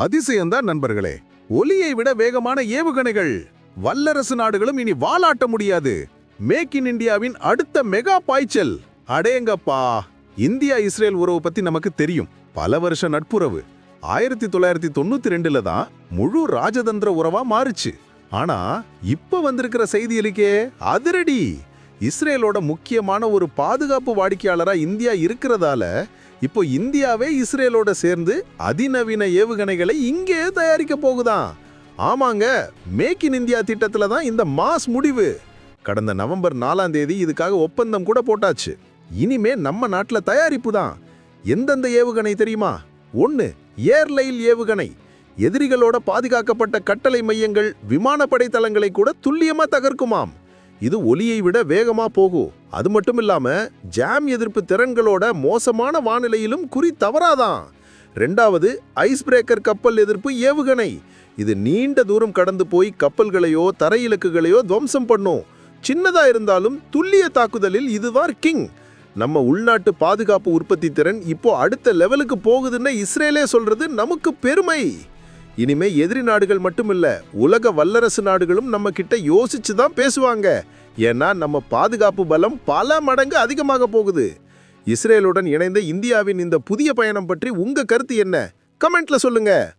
அதிசயம்தான் நண்பர்களே. ஒலியை விட வேகமான ஏவுகணைகள். வல்லரசு நாடுகளும் இனி வாலாட்ட முடியாது. மேக் இன் இந்தியாவின் அடுத்த மெகா பாய்ச்சல். அடேங்கப்பா. இந்தியா இஸ்ரேல் உறவு பத்தி நமக்கு தெரியும். பல வருஷ நட்புறவு. ஆயிரத்தி தொள்ளாயிரத்தி தொண்ணூத்தி ரெண்டுல தான் முழு ராஜதந்திர உறவா மாறுச்சு. ஆனா இப்ப வந்திருக்கிற செய்தி இருக்கே அதிரடி. இஸ்ரேலோட முக்கியமான ஒரு பாதுகாப்பு வாடிக்கையாளராக இந்தியா இருக்கிறதால இப்போ இந்தியாவே இஸ்ரேலோட சேர்ந்து அதிநவீன ஏவுகணைகளை இங்கே தயாரிக்க போகுதான். ஆமாங்க மேக் இன் இந்தியா திட்டத்தில் தான் இந்த மாஸ் முடிவு. கடந்த நவம்பர் நாலாம் தேதி இதுக்காக ஒப்பந்தம் கூட போட்டாச்சு. இனிமே நம்ம நாட்டில் தயாரிப்பு தான். எந்தெந்த ஏவுகணை தெரியுமா? ஒன்று ஏர்லைல் ஏவுகணை. எதிரிகளோட பாதுகாக்கப்பட்ட கட்டளை மையங்கள் விமானப்படை தளங்களை கூட துல்லியமாக தகர்க்குமாம். இது ஒலியை விட வேகமா போகும் அது மட்டும் இல்லாம ஜாம் எதிர்ப்பு திறன்களோட மோசமான வானிலையிலும் குறி தவறாதான். ரெண்டாவது ஐஸ் பிரேக்கர் கப்பல் எதிர்ப்பு ஏவுகணை. இது நீண்ட தூரம் கடந்து போய் கப்பல்களையோ தரை இலக்குகளையோ துவம்சம் பண்ணும். சின்னதா இருந்தாலும் துல்லிய தாக்குதலில் இதுதான் கிங் நம்ம உள்நாட்டு பாதுகாப்பு உற்பத்தி திறன் இப்போ அடுத்த லெவலுக்கு போகுதுன்னு இஸ்ரேலே சொல்றது நமக்கு பெருமை. இனிமே எதிரி நாடுகள் மட்டுமில்ல உலக வல்லரசு நாடுகளும் நம்ம கிட்ட யோசிச்சு தான் பேசுவாங்க. ஏன்னா நம்ம பாதுகாப்பு பலம் பல மடங்கு அதிகமாக போகுது. இஸ்ரேலுடன் இணைந்த இந்தியாவின் இந்த புதிய பயணம் பற்றி உங்க கருத்து என்ன? கமெண்ட்ல சொல்லுங்க.